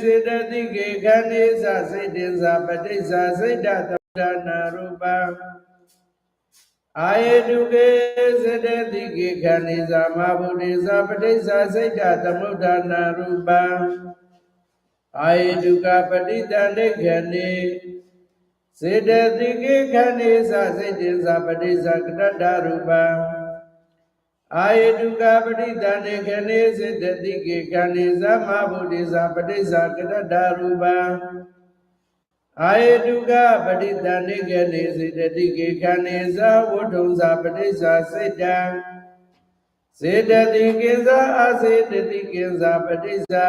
စေတသိကေခန္ဒီသစိတ်တင်္စာပဋိစ္ဆာစိတ်တသမ္ပဒါနာရူပံအာယေတုကေစေတသိကေခန္ဒီသမဗုဒ္ဓေသပဋိစ္ဆာစိတ်တသမုဒ္ဒနာရူပံအာယေတုကပဋိတန္တိခန္ဒီစေတသိကေခန္ဒီသစိတ်တင်္စာပဋိစ္ဆာကတ္တရူပံ အာယေတုကပဋိတန္တိခန္ဒီစေတသိကေခန္ဒီသမဗုဒ္ဓေသပဋိစ္ဆာကတ္တရူပံအာယေတုကပဋိတန္တိခန္ဒီစေတသိကေခန္ဒီသဝတ္ထုံသပဋိစ္ဆာစိတ်တံစေတသိကိစ္ဆာအစေတသိကိစ္ဆာပဋိစ္ဆာ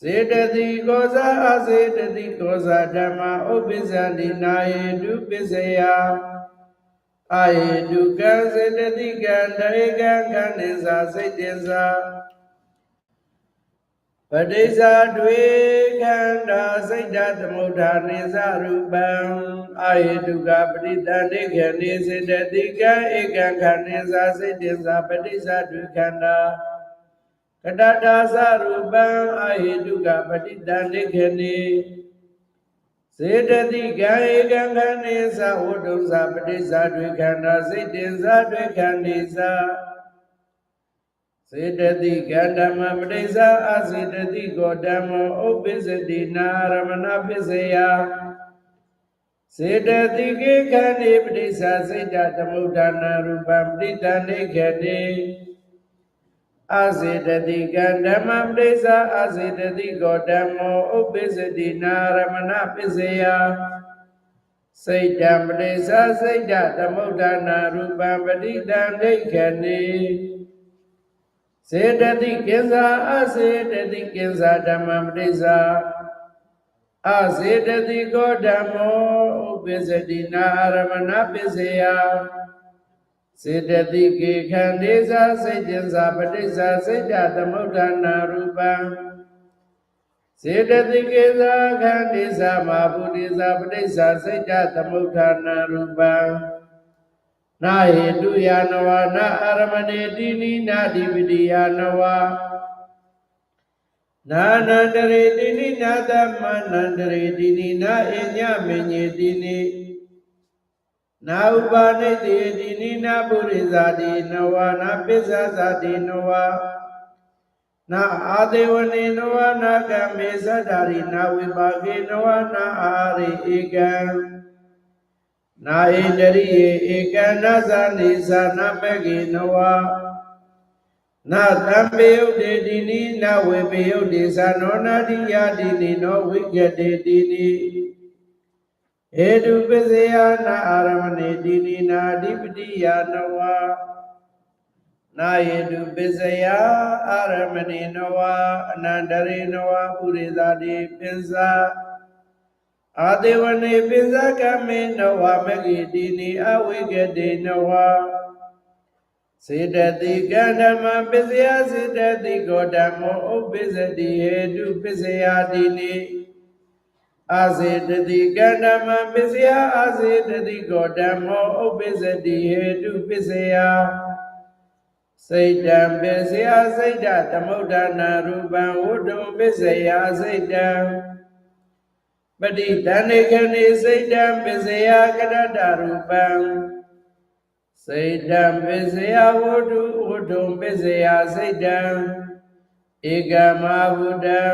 စေတသိကောဇာအစေတသိကောဇာဓမ္မဥပ္ပဇ္ဇန္တိနာယေတုပစ္စယ အာယေတုကံစေတသိကံတရေကံခန္ဓိစာစိတ်တင်စာပဋိစ္ဆာတွေခန္ဓာစိတ်ဓာတ်သမုဋ္ဌာနိသရူပံအာယေတုကပဋိတန္တိခေနိစေတသိကံဧကံခန္ဓိစာစိတ်တင်စာပဋိစ္ဆာတွေခန္ဓာကတ္တာသရူပံအာဟိတုကပဋိတန္တိခေနိ စေတသိကံဧကံခန္ဒီသဝတ္တုသပဋိစ္ဆာတွေခန္ဓာစိတ်တင်္စာတွေခန္ဒီသစေတသိကံဓမ္မပဋိစ္ဆာအစေတသိကောဓမ္မောဥပ္ပစ္စတိနာရမဏပစ္စယစေတသိကေခန္ဒီပဋိစ္ဆာစိတ်တသမုဒ္ဒနာရူပံပဋိတန္တိခေတိ အစေတတိကံဓမ္မပရိစ္ဆာအစေတတိကောဓမ္မောဥပ္ပစ္စတိနာရမဏပစ္စယစိတ်တံပရိစ္ဆာစိတ်တသမုဒ္ဒနာရူပံပဋိတံဒိဋ္ဌိနေစေတတိကိစ္ဆာအစေတတိကိစ္ဆာဓမ္မပရိစ္ဆာအစေတတိကောဓမ္မောဥပ္ပစ္စတိနာရမဏပစ္စယ စေတသိကေခန္ဒေသာစိတ်တင်္စာပဋိစ္ဆာစိတ်တသမုဋ္ဌာနာရူပံစေတသိကေသာခန္ဒေသာမာဘုဒ္ဓေသာပဋိစ္ဆာစိတ်တသမုဋ္ဌာနာရူပံနာဟေတုယာနဝနာအာရမဏေတိနိနာဓိပတိယာနဝနာနန္တရေတိနိနာသမနန္တရေတိနိနာအညမေညေတိနိ နာဥပါနိတိတိနိနာပုရိဇာတိနဝနာပစ္ဆဇာတိနဝနာအာဒေဝနေနဝနာကမေသတ္တာရိနာဝိပါကေနဝနာအာရိဧကံနာဣတရိယေဧကံနသနိသနာပကေနဝနာတံပေယုတေတိနိနာဝေပေယုတေသနောနာတိယတိနိနောဝိကတေတိနိ ဧတုပစ္စယနာအာရမဏေတိနိနာအဓိပတိယနဝနာယေတုပစ္စယအာရမဏေနဝအနန္တရေနဝပုရိသတိပင်္စအာဒေဝနေပင်္စကမေနဝမဂိတိနိအဝိကတေနဝစေတတိကန္ဓမပစ္စယစေတတိကောဓမ္မောဥပ္ပစ္စတိဟေတုပစ္စယတိနိ အာစေတတိကန္ဓမပစ္စယအာစေတတိကောဓမ္မောဥပ္ပစ္စတိဟေတုပစ္စယစိတ်တံပစ္စယစိတ်တသမုဒ္ဒနာရူပံဝတ္တုံပစ္စယစိတ်တံပဋိတန္တိခဏိစိတ်တံပစ္စယကရတရူပံစိတ်တံပစ္စယဝတ္တုဝတ္တုံပစ္စယစိတ်တံဧကမဘုဒ္ဓံ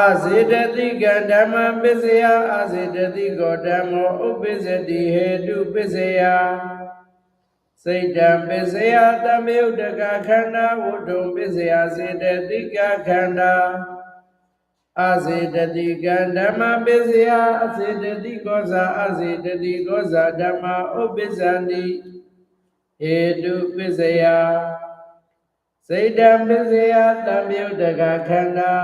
အစေတတိကဓမ္မပစ္စယအစေတတိကောဓမ္မောဥပ္ပစ္စတိဟေတုပစ္စယစိတ်တံပစ္စယတမေဥဒကခန္ဓာဝတ္ထုံပစ္စယစေတတိကခန္ဓာအစေတတိကဓမ္မပစ္စယအစေတတိကောဇာအစေတတိကောဇာဓမ္မဥပ္ပစ္စန္တိဟေတုပစ္စယစိတ်တံပစ္စယတမေဥဒကခန္ဓာ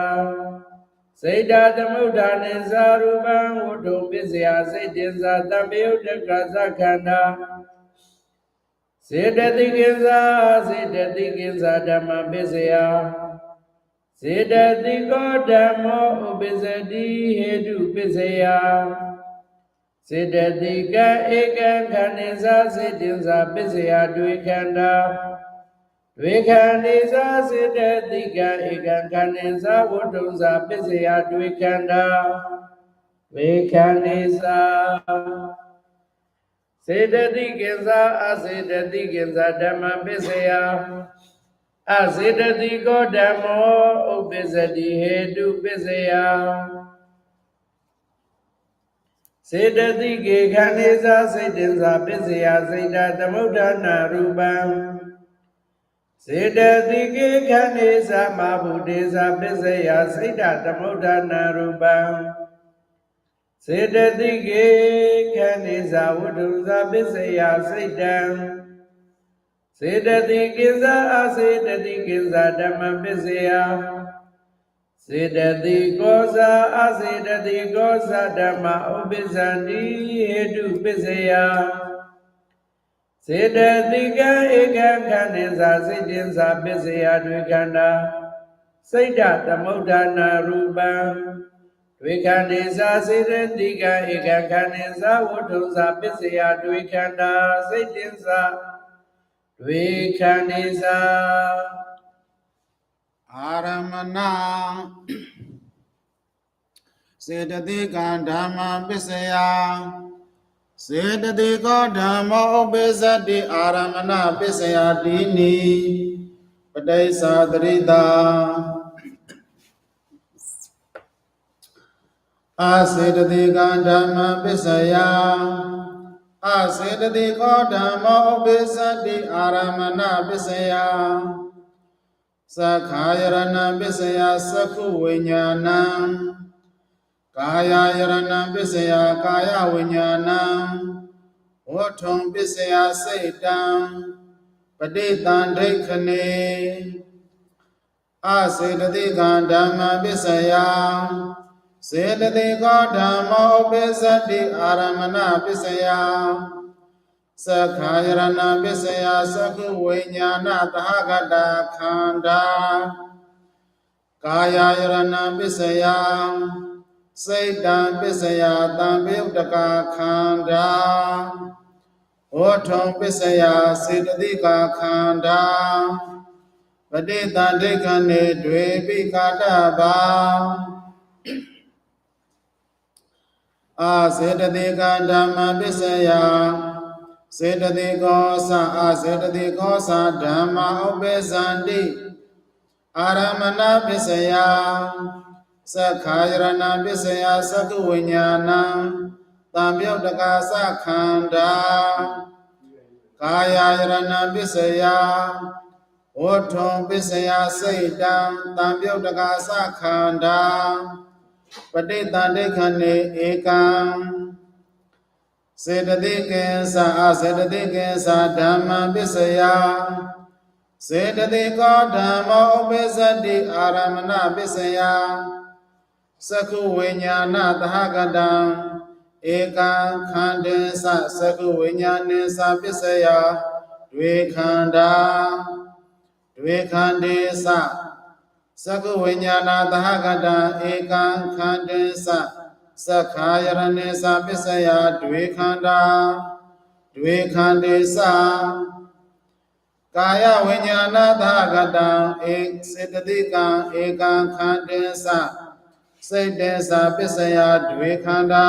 စေတသမုဒ္ဒနေသာရူပံဝတ္ထုပစ္စယစိတ်တင်္စာတမေယုတကသခန္ဓာစေတသိကိစ္ဆာစေတသိကိစ္ဆာဓမ္မပစ္စယစေတသိကောဓမ္မောဥပ္ပစ္စတိဟေတုပစ္စယစေတသိကဧကံခန္ဓိသာစေတင်္စာပစ္စယတွေခန္ဓာ ဝေခန္ဒီသာစေတသိကံဧကံခန္ဒီသာဝတ္တုံသာပစ္စယဒွေခန္ဓာဝေခန္ဒီသာစေတသိကိဉ္စာအစေတသိကိဉ္စာဓမ္မပစ္စယအစေတသိကောဓမ္မောဥပ္ပစ္စတိဟေတုပစ္စယစေတသိကေခန္ဒီသာစိတ်တင်္စာပစ္စယစိတ်တသမုဋ္ဌာနာရူပံ စေတသိကေခန္ဒီသာမဘုဒေသာပစ္စယစိတ်တသမုဋ္ဌာနာရူပံစေတသိကေခန္ဒီသာဝတ္တုသာပစ္စယစိတ်တံစေတသိကိစ္ဆာအစေတသိကိစ္ဆာဓမ္မပစ္စယစေတသိကောဇာအစေတသိကောဇာဓမ္မဥပ္ပဇ္ဇန္တိဟေတုပစ္စယ စေတသိကံဧကံခန္ဓင်္စာစိတ်တင်္စာပစ္စယတွေခန္ဓာစိတ်တသမုဋ္ဌာနာရူပံတွေခန္ဓင်္စာစေတသိကံဧကံခန္ဓင်္စာဝတ္ထုံ္စာပစ္စယတွေခန္ဓာစိတ်တင်္စာတွေခန္ဓင်္စာအာရမဏစေတသိကံဓမ္မပစ္စယ စေတသိကောဓမ္မောဥပ္ပစ္စတိအာရမဏပစ္စယတိနိပဋိစ္ဆာတရိတာအာစေတသိကံဓမ္မပစ္စယအာစေတသိကောဓမ္မောဥပ္ပစ္စတိအာရမဏပစ္စယသက္ခာယရဏပစ္စယသက္ခုဝိညာဏံ ကာယယရဏပစ္စယကာယဝိညာဏံဝဋ္ထုံပစ္စယစိတ်တံပဋိသန္ဓိခဏေအစေတသိကံဓမ္မပစ္စယစေတသိကောဓမ္မောပစ္စတိအာရမဏပစ္စယသက္ခာယရဏပစ္စယသက္ခုဝိညာဏသဟဂတခန္ဓာကာယယရဏပစ္စယ စိတ်တံပစ္စယတံပြုတ်တကခန္ဓာဝဋ္ထုံပစ္စယစေတသိကခန္ဓာပဋိသန္ဓိကနေတွေပိကာတဘာအာစေတသိကဓမ္မပစ္စယစေတသိကောသအစေတသိကောသဓမ္မဥပ္ပဇန္တိအာရမဏပစ္စယ သက္ခာယရဏပစ္စယသက္ကဝိညာဏံတံပြုတ်တကာသခန္ဓာကာယယရဏပစ္စယဝဋ္ထုံပစ္စယစိတ်တံတံပြုတ်တကာသခန္ဓာပဋိသန္ဓိခဏေဧကံစေတသိကေသအစေတသိကေသဓမ္မပစ္စယစေတသိကောဓမ္မောဥပ္ပစ္စတိအာရမဏပစ္စယ သက္ခုဝိညာဏသဟကတံဧကံခန္တေသသက္ခုဝိညာဏေသပစ္စယတွေခန္ဓာတွေခန္တေသသက္ခုဝိညာဏသဟကတံဧကံခန္တေသသက္ခာယရဏေသပစ္စယဒွေခန္ဓာဒွေခန္တေသကာယဝိညာဏသဂတံဧစေတသိကံဧကံခန္တေသ စိတ်တေသပစ္စယဒွေခန္ဓာ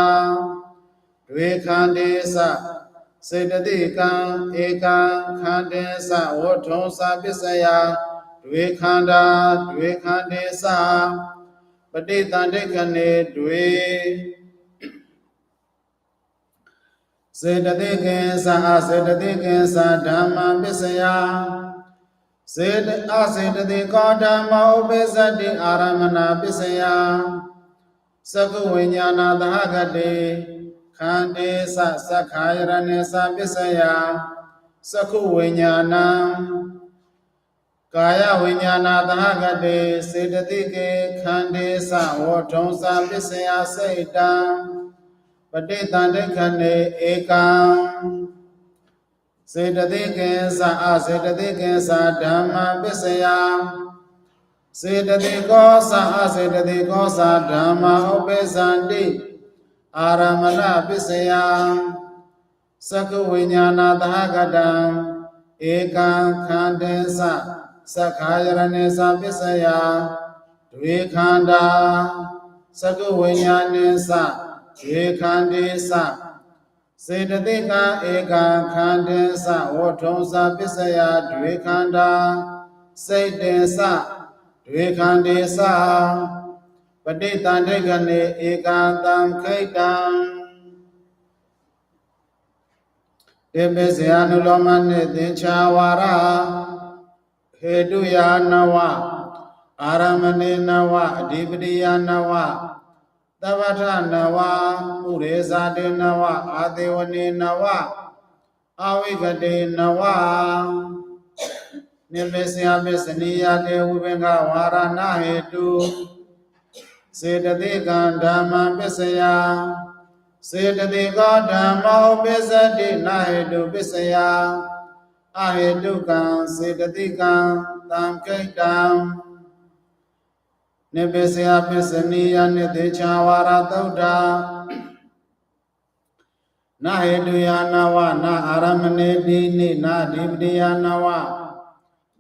ဒွေခန္တေသစေတသိကံဧကံခန္တေသဝဋ္ထုံသပစ္စယဒွေခန္ဓာဒွေခန္တေသပဋိသန္ဓိကနေတွေစေတသိကေသာစေတသိကေသာဓမ္မပစ္စယစေတအစေတသိကောဓမ္မဥပ္ပစ္စတိအာရမဏပစ္စယ သက္ကဝိညာဏသဟဂတိခန္တေသသက္ခာယရဏေသပစ္စယသက္ခုဝိညာဏံကာယဝိညာဏသဟဂတေစေတသိကေခန္တေသဝဋ္ထုံသပစ္စယစိတ်တံပဋိသန္ဓိခဏေဧကံစေတသိကေသအစေတသိကေသဓမ္မပစ္စယ စေတသိကောသအစေတသိကောသဓမ္မဥပ္ပဇန္တိအာရမဏပစ္စယသက္ကဝိညာဏသဟဂတံဧကံခန္တေသသက္ခာယရဏေသပစ္စယဒွေခန္ဓာသကုဝိညာဏေသဒွေခန္တေသစေတသိကဧကံခန္တေသဝဋ္ထုံသပစ္စယဒွေခန္ဓာစိတ်တေသ ဒွေခန္တေသပဋိတန္တိကနေဧကံတံခိတံတေပဇယ ानु လောမနှင့်သင်္ချာဝါရဟေတုယာနဝအာရမဏေနဝအဓိပတိယနဝသဗ္ဗထနဝပုရိသတေနဝအာသေဝနေနဝအာဝိကတေနဝ နိမေစယပစ္စနိယတေဝိဘင်္ဂဝါရဏဟေတုစေတသိကံဓမ္မပစ္စယစေတသိကောဓမ္မောပစ္စတိနာဟေတုပစ္စယအဟေတုကံစေတသိကံတံကိတ္တံနိပစ္စယပစ္စနိယနိသေချာဝါရသုဒ္ဓနာဟေတုယာနဝနာအာရမဏေတိနိနာဓိပတိယာနဝ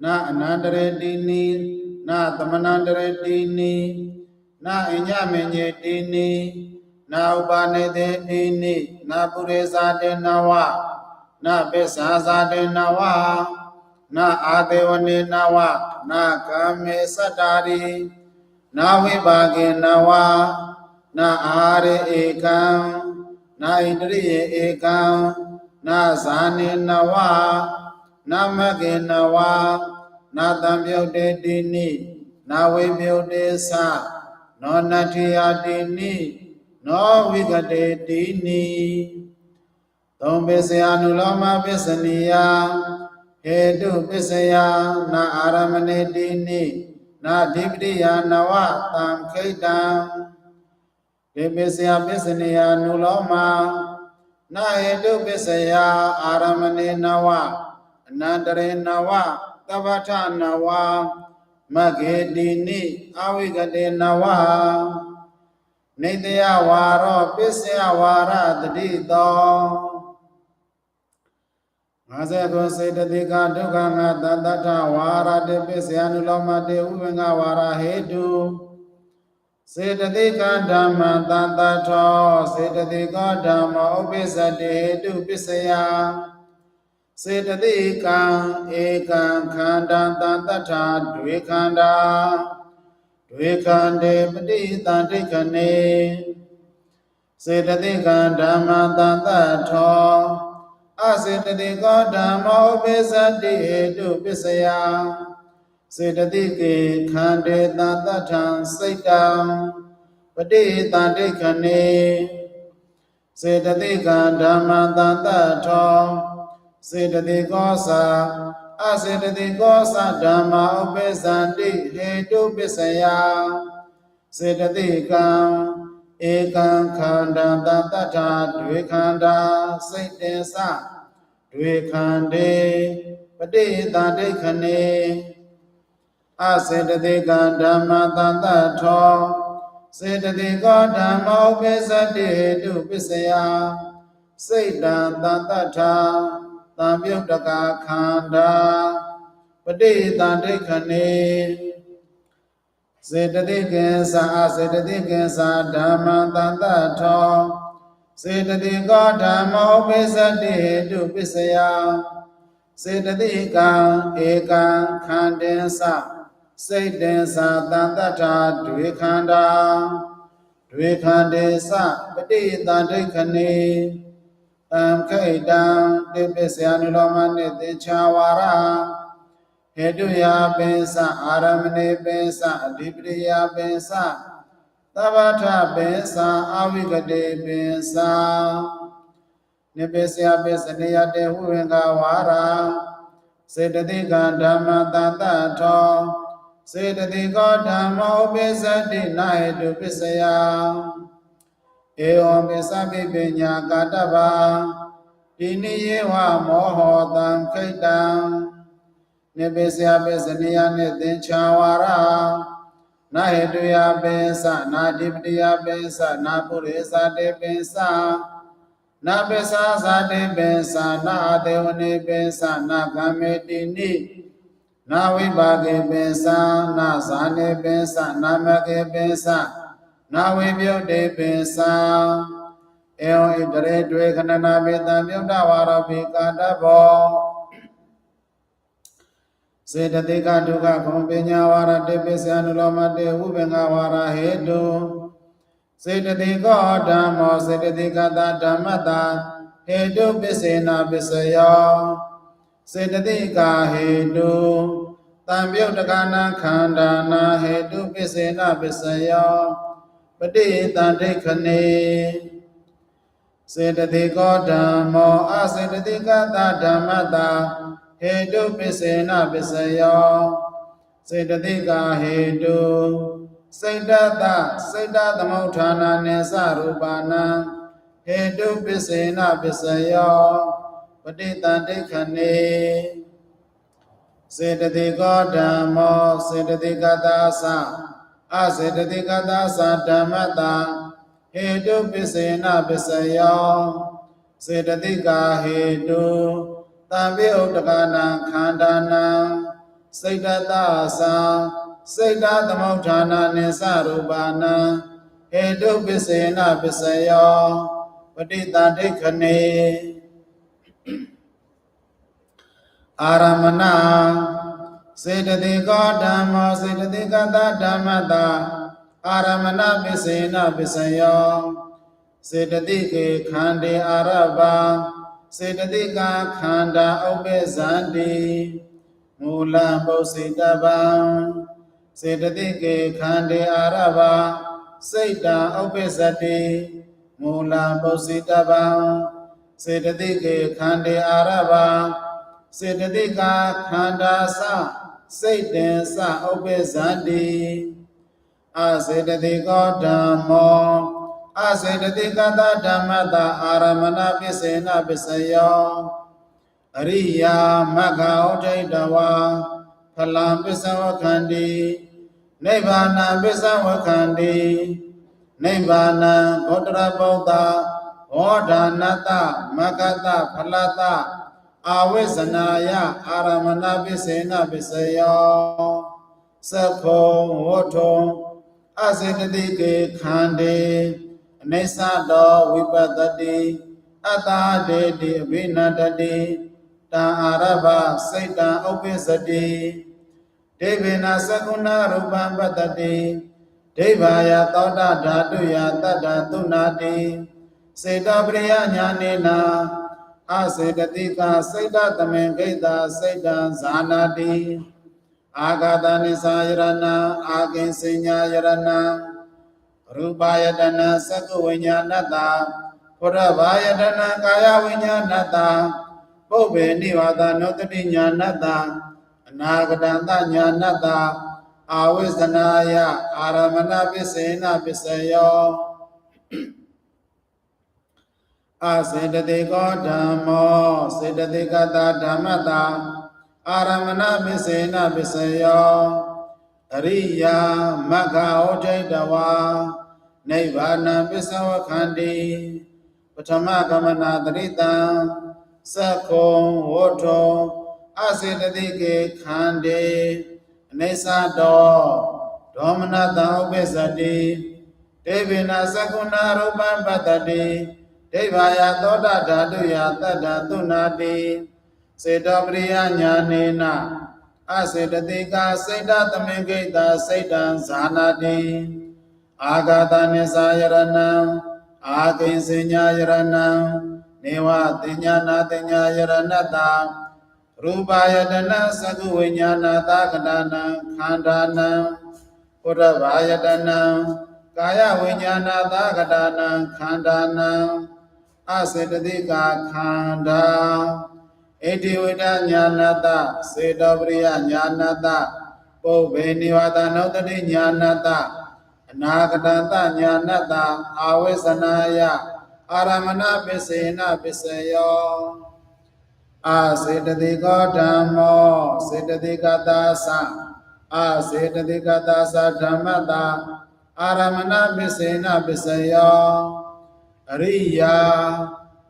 နာအနန္တရေတိနိနာသမဏန္တရေတိနိနာအညမေညေတိနိနာဥပါနေတေတိနိနာပုရိသတေနဝနာပိစ္ဆာသတေနဝနာအာသေဝနေနဝနာကာမေသတ္တာရိနာဝိပါကေနဝနာအာရေဧကံနာဣတရိယေဧကံနာဇာနေနဝ နာမကေနဝနာတံပြုတ်တေတိနိနာဝိပြုတ်တေသနောနတ္ထိယတိနိနောဝိကတေတိနိသုံးပစ္စယ ानु လောမပစ္စနိယဟေတုပစ္စယနာအာရမဏေတိနိနာဓိပတိယနဝတံခိတံဒေပစ္စယပစ္စနိယ ानु လောမနာဟေတုပစ္စယအာရမဏေနဝ အနန္တရေနဝသဗ္ဗထနဝမဂ္ဂေတိနိအဝိကတေနဝနေတယဝါရောပစ္စယဝါရတတိတောငါစေကောစေတတိကဒုက္ခငါတတ္တထဝါရတေပစ္စယ ानु လောမတေဥပင်္ဂဝါရဟေတုစေတတိကဓမ္မတတ္တထောစေတတိကဓမ္မဥပ္ပစ္စတေဟေတုပစ္စယ စေတတိကံဧကံခန္ဓာတတ္တထဒွေခန္ဓာဒွေခန္တေပฏิတန္တိခဏေစေတသိကံဓမ္မတန်တထောအစေတသိကောဓမ္မောပိစတိဟေတုပစ္စယစေတသိကေခန္တေတန်တထံစိတ်တံပฏิတန္တိခဏေစေတသိကံဓမ္မတန်တထော စေတသိကောသာအစေတတိကောသဓမ္မဥပ္ပဇန္တိဟေတုပစ္စယစေတတိကံဧကံခန္ဓာတတ္ထဒွေခန္ဓာစိတ်တေသဒွေခန္တေပฏิတန္တိခဏေအစေတတိကံဓမ္မတတ္တထောစေတတိကောဓမ္မောပစ္စတိဟေတုပစ္စယစိတ်တံတတ္တထာ တံပြုတ်တကခန္ဓာပฏิတန္တိခဏေစေတသိကေသာစေတသိကေသာဓမ္မတန်တထောစေတသိကောဓမ္မောပိစတိဟေတုပစ္စယစေတသိကံဧကံခန္တေသစိတ်တေသတန်တထာဒွေခန္ဓာဒွေခန္တေသပฏิတန္တိခဏေ တံခိတံတိပစ္စယ ानु လောမနိတေချာဝါရဟေတုယာပိစအာရမဏေပိစအဓိပတိယပိစသဗ္ဗထပိစအာဝိကတေပိစနိပစ္စယပိစနေယတေဝိဝေကဝါရစေတသိကဓမ္မတတ္တထောစေတသိကောဓမ္မောပိစတိနာဟေတုပစ္စယ ဧဝံပိသဗ္ဗိပညာကာတဗာဒီနိယေဝမောဟောတံခိတံနိပိစယပိစနိယနိသင်္ချာဝါရနာဟေတုယပိသနာဓိပတိယပိသနာပုရိသတေပိသနာပိစာဇာတိပိစာနာအတေဝနေပိစာနာကမေတိနိနာဝိပါကေပိစာနာဇာနေပိစာနာမကေပိစာနာ ဝိပြုတ်တေပိစာဧဝံဣတရေတွေခဏနာပိတံမြုတ်တဝါရောပိကာတဘောစေတသိကဒုက္ခခုံပညာဝါရတေပိစယ ानु လောမတေဝုပင်္ဂဝါရဟေတုစေတသိကောဓမ္မောစေတသိကတာဓမ္မတာဟေတုပစ္စေနာပစ္စယောစေတသိကာဟေတုတံပြုတ်တကနာခန္ဓာနာဟေတုပစ္စေနာပစ္စယော ပတိတံဒိဋ္ဌနေစေတသိကောဓမ္မောအစေတသိကတာဓမ္မတာဟေတုပစ္စေနပစ္စယောစေတသိကာဟေတုစိတ်တတစိတ်တသမုဋ္ဌာနာနေသရူပါဏံဟေတုပစ္စေနပစ္စယောပဋိတန္တိခဏေစေတသိကောဓမ္မောစေတသိကတာသ အစေတသိကတာသဓမ္မတာဟေတုပစ္စေနပစ္စယောစေတသိကာဟေတုတံပိဥဒ္ဒကနာခန္ဓာနာစိတ်တတသာစိတ်တသမုဋ္ဌာနာနိသရူပါဏံဟေတုပစ္စေနပစ္စယောပဋိတန္တိခဏေအာရမဏ စေတသိကောဓမ္မောစေတသိကတဓမ္မတာအာရမဏပစ္စေနပစ္စယောစေတသိကေခန္တေအာရဘာစေတသိကခန္ဓာဥပ္ပဇန္တိမူလပုစိတပံစေတသိကေခန္တေအာရဘာစိတ်တံဥပ္ပဇ္တိမူလပုစိတပံစေတသိကေခန္တေအာရဘာစေတသိကခန္ဓာစ စိတ်တင်စဥပ္ပဇန္တိအစေတသိကောဓမ္မောအစေတတိကတဓမ္မတာအာရမဏပစ္စေနပစ္စယောအရိယာမဂ္ဂဩဒိတဝါဖလံပစ္စဝခန္တိနိဗ္ဗာနပစ္စဝခန္တိနိဗ္ဗာနဘောတရပုဒ္ဓဝေါဒါနတမဂ္ဂတဖလတ အာဝိဇ္ဇနာယအာရမဏပစ္စေနပစ္စယောသက္ခောဝဋ္ထုံအစေတတိကေခန္တေအနိစ္စတောဝိပတ္တိအတ္တာဒေတိအဘိနတတိတံအာရဘစိတ်တံဥပ္ပစ္စတိဒေဝေနသကုဏရူပံပတ္တိဒိဗာယသောတာဓာတုယတတ္တသုနာတိစေတပရိယညာနေနာ အစေတတိကစိတ်တသမေဂိတစိတ်တံဇာနာတိအာဂတနိစာယရဏအာကိဉ္စညာယရဏရူပယတနာသက္ကဝိညာဏတ္တဘုရဘာယတနာကာယဝိညာဏတ္တပုဗ္ဗေနိဝါဒနောတတိညာဏတ္တအနာဂတံတညာဏတ္တအာဝိဇ္ဇနာယအာရမဏပစ္စေနပစ္စယော အစေတတိကောဓမ္မောစေတတိကတာဓမ္မတာအာရမဏပစ္စေနပစ္စယောအရိယာမဂ္ဂဩဒိတဝါနိဗ္ဗာနံပစ္စဝခန္တိပထမကမနာတရိတံသက္ခုံဝဋ္ထုံအစေတတိကေခန္တေအနိစ္စတောဒေါမနတံဥပ္ပစ္စတိဒေဝိနာသက္ကုဏရူပံပတ္တိ ဒိဗာယသောတာဓာတုယတတ္တသုနာတိစေတောပရိယညာနေနအစေတတိကစိတ်တသမေကိတစိတ်တံဇာနာတိအာဂတနိစာယရဏံအာကိဉ္စညာယရဏံနေဝတိညာနာတိညာယရဏတ္တရူပယတနာသကုဝိညာဏတာကတနံခန္ဓာနံဘုရဘာယတနံကာယဝိညာဏတာကတနံခန္ဓာနံ အစေတတိကခန္ဓာဣတိဝိဒညာဏတစေတောပရိယညာဏတပုဗ္ဗေနိဝါဒနောတတိညာဏတအနာဂတတညာဏတအာဝိဇ္ဇနာယအာရမဏပစ္စေနပစ္စယောအာစေတတိကောဓမ္မောစေတတိကတာသအာစေတတိကတာသဓမ္မတာအာရမဏပစ္စေနပစ္စယောအ ရိယာ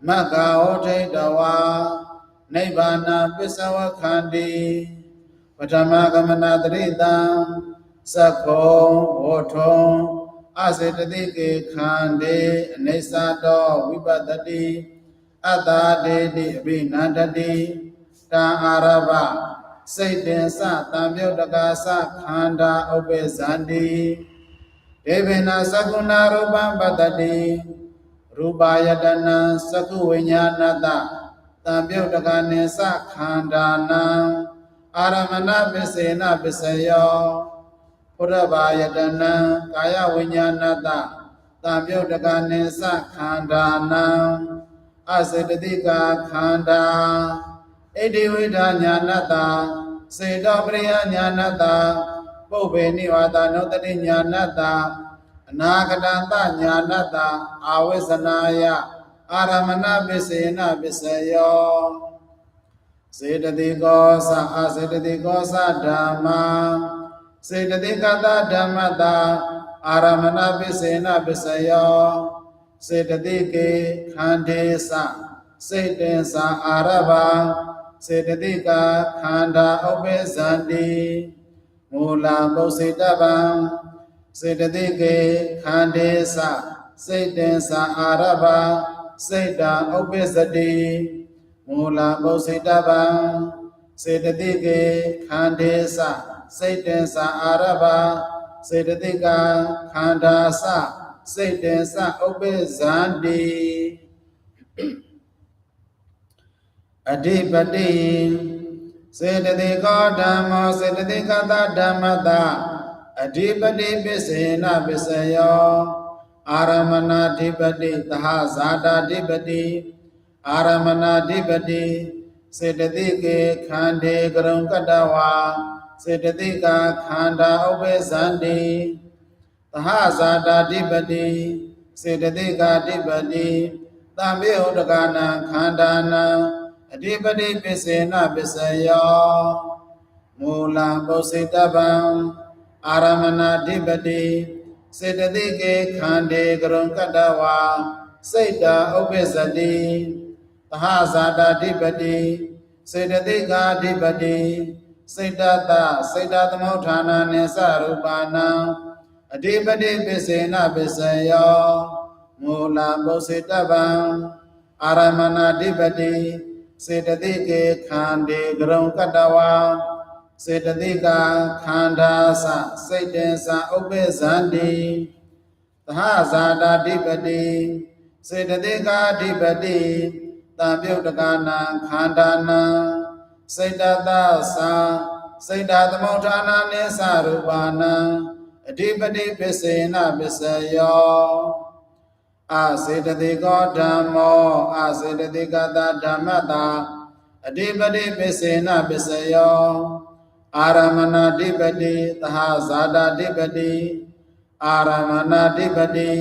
မဂ္ဂဟောထိတဝါနိဗ္ဗာနပစ္စဝခန္တိပထမကမနာတရိတံသက္ခောဝေါထုံအစေတတိကေခန္တေအနေသတောဝိပတ္တိအတ္တာဒေတိအဘိနန္တတိတံအာရဘစိတ်တင်စတံမြုတ်တကာစခန္ဓာဥပ္ပဇန္တိဒေဝေနသကုဏရူပံပတ္တိ ရူပါယတနံသကုဝိညာဏတတံမြုတ်တကာနိစခန္ဓာနံအာရမဏပစ္စေနပစ္စယောဘုရဘာယတနံကာယဝိညာဏတတံမြုတ်တကာနိစခန္ဓာနံအစေတတိကာခန္ဓာဣတိဝိဒာညာဏတ္တာစေတောပရိယညာဏတ္တာပုပ္ပေနိဝါဒနုတ္တိညာဏတ္တာ အနာဂတံတညာဏတ္တာအာဝိဇ္ဇနာယအာရမဏပစ္စေနပစ္စယောစေတတိကောသအာစေတတိကောသဓမ္မာစေတတိကတဓမ္မတာအာရမဏပစ္စေနပစ္စယောစေတတိကေခန္တေသစေတင်္စာအာရဘစေတတိကခန္ဓာဥပ္ပဇန္တိမူလပုစေတဗံ စေတတိကေခန္တေသစေတင်္စာအာရဘစေတာဥပ္ပဇတိမူလပုစေတဗံစေတတိကေခန္တေသစေတင်္စာအာရဘစေတတိကခန္ဓာသစေတင်္စာဥပ္ပဇန္တိအဓိပတိစေတသိကောဓမ္မောစေတသိကတဓမ္မတ အဓိပတိပစ္စေနပစ္စယောအာရမဏဓိပတိသဟဇာတာဓိပတိအာရမဏဓိပတိစေတသိကေခန္တေကရုံကတဝါစေတသိကခန္ဓာဥပ္ပဇန္တိသဟဇာတာဓိပတိစေတသိကာဓိပတိသံမေဟုတကနာခန္ဓာနံအဓိပတိပစ္စေနပစ္စယောမူလပုစိတဗံ အာရမဏဓိပတိစေတသိကေခန္တေကရုံကတ္တဝါစိတ်တာဥပ္ပဇ္ဇတိသဟဇာတာဓိပတိစေတသိကာဓိပတိစိတ်တတစိတ်တသမုဋ္ဌာနာနိသရူပါဏံအဓိပတိပစ္စေနပစ္စယောမူလပုစိတဗံအာရမဏဓိပတိစေတသိကေခန္တေကရုံကတ္တဝါ စေတသိကခန္ဓာသစိတ်တင်္စာဥပ္ပဇန္တိသဟဇာတာဓိပတိစေတသိကာဓိပတိတံပြုတ်တကနာခန္ဓာနံစိတ်တသသာစိတ်တသမုဋ္ဌာနာနိသရူပါဏံအဓိပတိပစ္စေနပစ္စယောအာစေတသိကောဓမ္မောအာစေတသိကတဓမ္မတာအဓိပတိပစ္စေနပစ္စယော အာရမဏဓိပတိသဟဇာတာဓိပတိအာရမဏဓိပတိ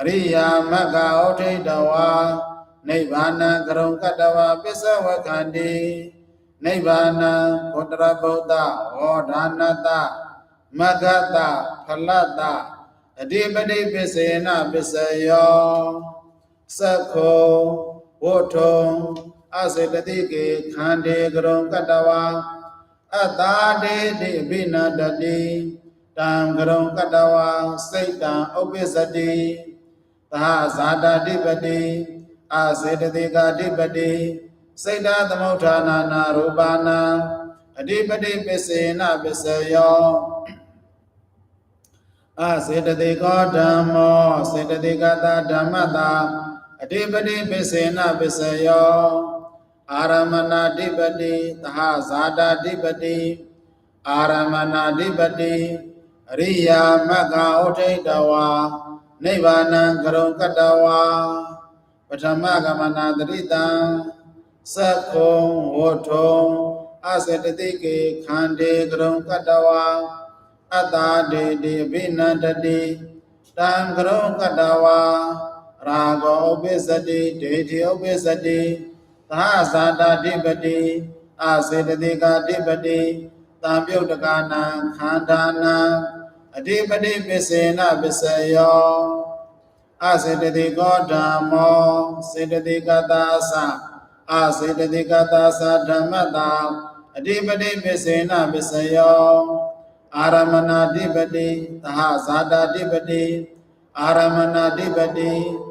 အရိယာမဂ္ဂဩထိတဝါနိဗ္ဗာနံကရုံကတ္တဝါပစ္စဝကန္တိနိဗ္ဗာနံဘုဒ္ဓရဗုဒ္ဓဝေါဒါနတမဂ္ဂတဖလတအဓိပတိပစ္စေနပစ္စယောသက္ခောဝဋ္ထုံအစေတတိကေခန္တေကရုံကတ္တဝါ အတ္တာဒေတိအဘိနတတိတံကရုံကတ္တဝါစိတ်တံဥပ္ပစ္စတိသဟဇာတာဓိပတိအာစေတတိကာဓိပတိစိတ်တသမုဋ္ဌာနာနာရူပါဏံအဓိပတိပစ္စေနပစ္စယောအာစေတတိကောဓမ္မောစေတတိကတဓမ္မတာအဓိပတိပစ္စေနပစ္စယော အာရမဏဓိပတိသဟဇာတာဓိပတိအာရမဏဓိပတိအရိယာမဂ္ဂဩထိတဝါနိဗ္ဗာနံကရုံကတ္တဝါပထမကမနာတရိတံသက္ခုံဝဋ္ထုံအစတတိကေခန္တေကရုံကတ္တဝါအတ္တာဒေတိအဘိနန္တတိတံကရုံကတ္တဝါရာဂောဥပ္ပစ္စတိဒေတိဥပ္ပစ္စတိ သဟဇာတာဓိပတိအာစေတတိကာဓိပတိတံပြုတ်တကနာခန္ဓာနာအဓိပတိပစ္စေနပစ္စယောအစေတတိကောဓမ္မောစေတတိကတာသအစေတတိကတာသဓမ္မတာအဓိပတိပစ္စေနပစ္စယောအာရမဏဓိပတိသဟဇာတာဓိပတိအာရမဏဓိပတိအ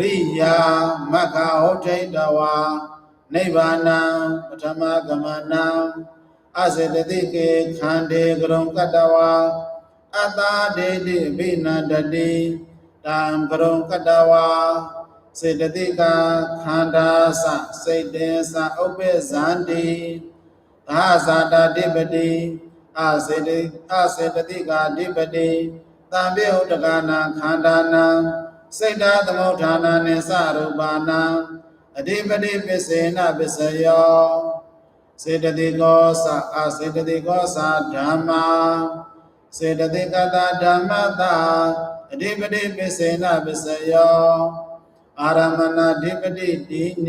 ရိယာမက္ခဟုတ်ထိတဝါနိဗ္ဗာနံပထမဂမနံအစေတတိကေခန္တေကရုံကတ္တဝါအတ္တာဒေတိအဘိနန္တတိတံကရုံကတ္တဝါစေတတိကခန္ဓာစစိတ်တေစဥပ္ပဇန္တိသာဇာတာဓိပတိအစေတအစေတတိကာဓိပတိတံပြေဥတကနာခန္ဓာနံ စိတ်တာသမုဋ္ဌာနာနိသရူပါနံအဓိပတိပစ္စေနပစ္စယောစေတတိကောသအစေတတိကောသဓမ္မာစေတတိကတဓမ္မတာအဓိပတိပစ္စေနပစ္စယောအာရမဏဓိပတိတိနိ